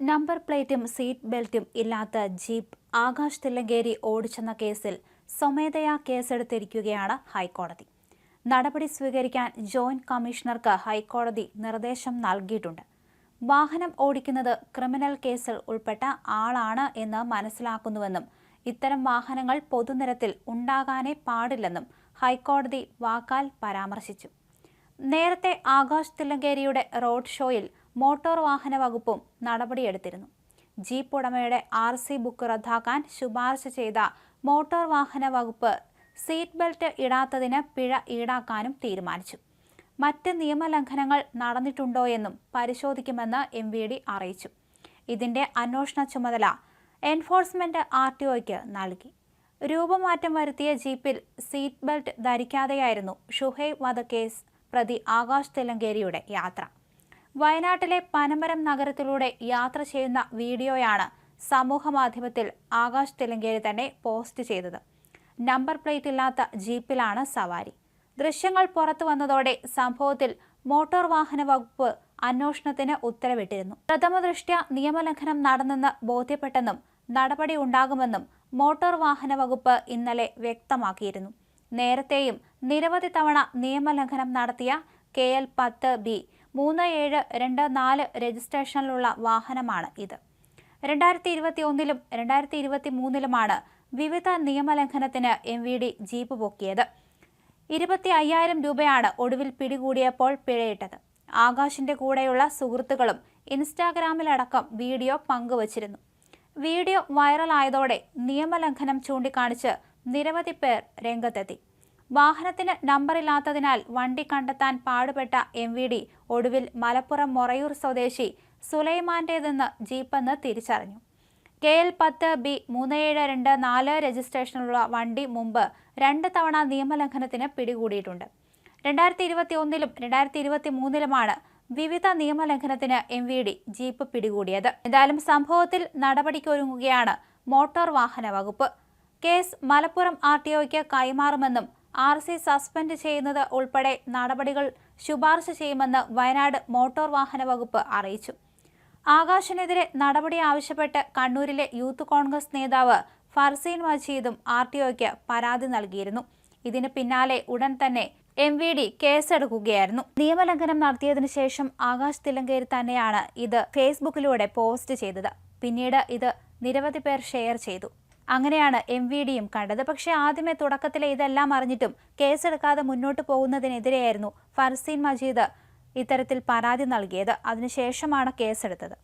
Number പ്ലേറ്റും seat ബെൽറ്റും ഇല്ലാത്ത jeep Akash Thillankeri ഓടിച്ചെന്ന കേസിൽ സ്വമേധയാ കേസെടുത്തിരിക്കുകയാണ് ഹൈക്കോടതി. നടപടി സ്വീകരിക്കാൻ ജോയിന്റ് കമ്മീഷണർക്ക് ഹൈക്കോടതി നിർദ്ദേശം നൽകിയിട്ടുണ്ട്. വാഹനം ഓടിക്കുന്നത് ക്രിമിനൽ കേസിൽ ഉൾപ്പെട്ട ആളാണ് എന്ന് മനസ്സിലാക്കുന്നുവെന്നും ഇത്തരം വാഹനങ്ങൾ പൊതുനിരത്തിൽ ഉണ്ടാകാനേ പാടില്ലെന്നും ഹൈക്കോടതി വാക്കാൽ പരാമർശിച്ചു. നേരത്തെ ആകാശ് തില്ലങ്കേരിയുടെ റോഡ് ഷോയിൽ മോട്ടോർ വാഹന വകുപ്പും നടപടിയെടുത്തിരുന്നു. ജീപ്പ് ഉടമയുടെ ആർ സി ബുക്ക് റദ്ദാക്കാൻ ശുപാർശ ചെയ്ത മോട്ടോർ വാഹന വകുപ്പ് സീറ്റ് ബെൽറ്റ് ഇടാത്തതിന് പിഴ ഈടാക്കാനും തീരുമാനിച്ചു. മറ്റ് നിയമലംഘനങ്ങൾ നടന്നിട്ടുണ്ടോയെന്നും പരിശോധിക്കുമെന്ന് എം വി ഡി അറിയിച്ചു. ഇതിന്റെ അന്വേഷണ ചുമതല എൻഫോഴ്സ്മെന്റ് ആർ ടി ഒയ്ക്ക് നൽകി. രൂപമാറ്റം വരുത്തിയ ജീപ്പിൽ സീറ്റ് ബെൽറ്റ് ധരിക്കാതെയായിരുന്നു ഷുഹൈബ് വധക്കേസ് പ്രതി ആകാശ് തെലങ്കേരിയുടെ യാത്ര. വയനാട്ടിലെ പനമരം നഗരത്തിലൂടെ യാത്ര ചെയ്യുന്ന വീഡിയോയാണ് സമൂഹ മാധ്യമത്തിൽ ആകാശ് തെലങ്കേരി തന്നെ പോസ്റ്റ് ചെയ്തത്. നമ്പർ പ്ലേറ്റ് ഇല്ലാത്ത ജീപ്പിലാണ് സവാരി. ദൃശ്യങ്ങൾ പുറത്തു വന്നതോടെ സംഭവത്തിൽ മോട്ടോർ വാഹന വകുപ്പ് അന്വേഷണത്തിന് ഉത്തരവിട്ടിരുന്നു. പ്രഥമ ദൃഷ്ട്യ നിയമലംഘനം നടന്നെന്ന് ബോധ്യപ്പെട്ടെന്നും നടപടി ഉണ്ടാകുമെന്നും മോട്ടോർ വാഹന വകുപ്പ് ഇന്നലെ വ്യക്തമാക്കിയിരുന്നു. നേരത്തെയും നിരവധി തവണ നിയമലംഘനം നടത്തിയ കെ എൽ പത്ത് ബി മൂന്ന് ഏഴ് രണ്ട് നാല് രജിസ്ട്രേഷനിലുള്ള വാഹനമാണ് ഇത്. രണ്ടായിരത്തി ഇരുപത്തി ഒന്നിലും രണ്ടായിരത്തി ഇരുപത്തി മൂന്നിലുമാണ് വിവിധ നിയമലംഘനത്തിന് എം വി ഡി ജീപ്പ് പൊക്കിയത്. ഇരുപത്തി അയ്യായിരം രൂപയാണ് ഒടുവിൽ പിടികൂടിയപ്പോൾ പിഴയിട്ടത്. ആകാശിന്റെ കൂടെയുള്ള സുഹൃത്തുക്കളും ഇൻസ്റ്റാഗ്രാമിലടക്കം വീഡിയോ പങ്കുവച്ചിരുന്നു. വീഡിയോ വൈറലായതോടെ നിയമലംഘനം ചൂണ്ടിക്കാണിച്ച് നിരവധി പേർ രംഗത്തെത്തി. വാഹനത്തിന് നമ്പറില്ലാത്തതിനാൽ വണ്ടി കണ്ടെത്താൻ പാടുപെട്ട എം വി ഡി ഒടുവിൽ മലപ്പുറം മൊറയൂർ സ്വദേശി സുലൈമാന്റേതെന്ന് ജീപ്പെന്ന് തിരിച്ചറിഞ്ഞു. കെ എൽ പത്ത് ബി മൂന്ന് ഏഴ് രണ്ട് നാല് രജിസ്ട്രേഷനുള്ള വണ്ടി മുമ്പ് രണ്ട് തവണ നിയമലംഘനത്തിന് പിടികൂടിയിട്ടുണ്ട്. രണ്ടായിരത്തി ഇരുപത്തി ഒന്നിലും രണ്ടായിരത്തി ഇരുപത്തി മൂന്നിലുമാണ് വിവിധ നിയമലംഘനത്തിന് എം വി ഡി ജീപ്പ് പിടികൂടിയത്. എന്തായാലും സംഭവത്തിൽ നടപടിക്കൊരുങ്ങുകയാണ് മോട്ടോർ വാഹന വകുപ്പ്. കേസ് മലപ്പുറം ആർ ടി കൈമാറുമെന്നും ആർ സി സസ്പെൻഡ് ചെയ്യുന്നത് ഉൾപ്പെടെ നടപടികൾ ശുപാർശ ചെയ്യുമെന്ന് വയനാട് മോട്ടോർ വാഹന വകുപ്പ് അറിയിച്ചു. ആകാശിനെതിരെ നടപടി ആവശ്യപ്പെട്ട് കണ്ണൂരിലെ യൂത്ത് കോൺഗ്രസ് നേതാവ് ഫർസീൻ മജീദും ആർ ടി ഒയ്ക്ക് പരാതി നൽകിയിരുന്നു. ഇതിന് പിന്നാലെ ഉടൻ തന്നെ എം വി ഡി കേസെടുക്കുകയായിരുന്നു. നിയമലംഘനം നടത്തിയതിനു ശേഷം ആകാശ് തിലങ്കേരി തന്നെയാണ് ഇത് ഫേസ്ബുക്കിലൂടെ പോസ്റ്റ് ചെയ്തത്. പിന്നീട് ഇത് നിരവധി പേർ ഷെയർ ചെയ്തു. അങ്ങനെയാണ് എം വി ഡിയും കണ്ടത്. പക്ഷേ ആദ്യമേ തുടക്കത്തിലെ ഇതെല്ലാം അറിഞ്ഞിട്ടും കേസെടുക്കാതെ മുന്നോട്ട് പോകുന്നതിനെതിരെയായിരുന്നു ഫർസീൻ മജീദ് ഇത്തരത്തിൽ പരാതി നൽകിയത്. അതിനുശേഷമാണ് കേസെടുത്തത്.